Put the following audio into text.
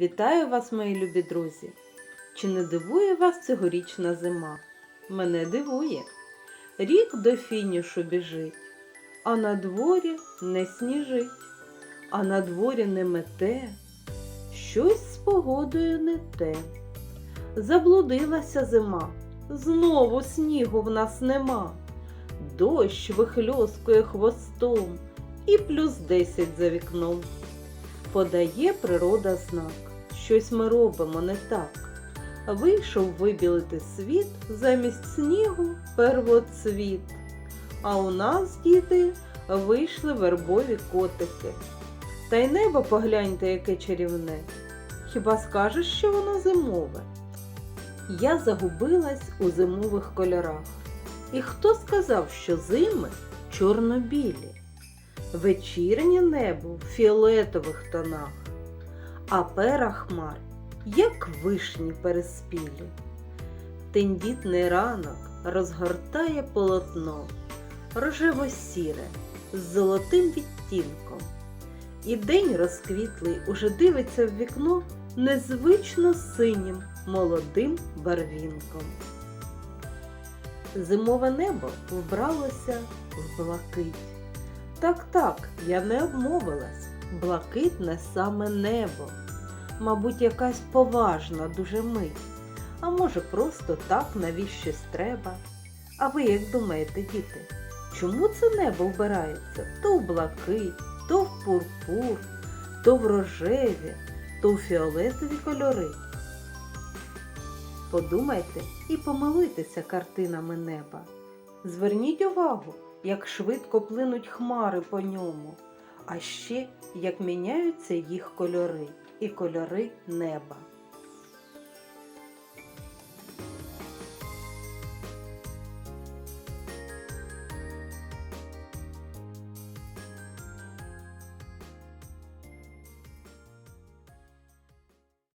Вітаю вас, мої любі друзі! Чи не дивує вас цьогорічна зима? Мене дивує. Рік до фінішу біжить, а на дворі не сніжить, а на дворі не мете, щось з погодою не те. Заблудилася зима, знову снігу в нас нема. Дощ вихльоскує хвостом і плюс десять за вікном. Подає природа знак, щось ми робимо не так. Вийшов вибілити світ замість снігу первоцвіт. А у нас, діти, вийшли вербові котики. Та й небо погляньте, яке чарівне. Хіба скажеш, що воно зимове? Я загубилась у зимових кольорах. І хто сказав, що зими чорно-білі? Вечірнє небо в фіолетових тонах, а пера хмар, як вишні переспілі. Тендітний ранок розгортає полотно, рожево-сіре з золотим відтінком. І день розквітлий уже дивиться в вікно незвично синім молодим барвінком. Зимове небо вбралося в блакить. Так, так, я не обмовилась. Блакитне саме небо. Мабуть, якась поважна дуже мить. А може, просто так навіщось треба. А ви як думаєте, діти, чому це небо вбирається то в блакить, то в пурпур, то в рожеві, то в фіолетові кольори? Подумайте і помилуйтеся картинами неба. Зверніть увагу, як швидко плинуть хмари по ньому, а ще як міняються їх кольори і кольори неба.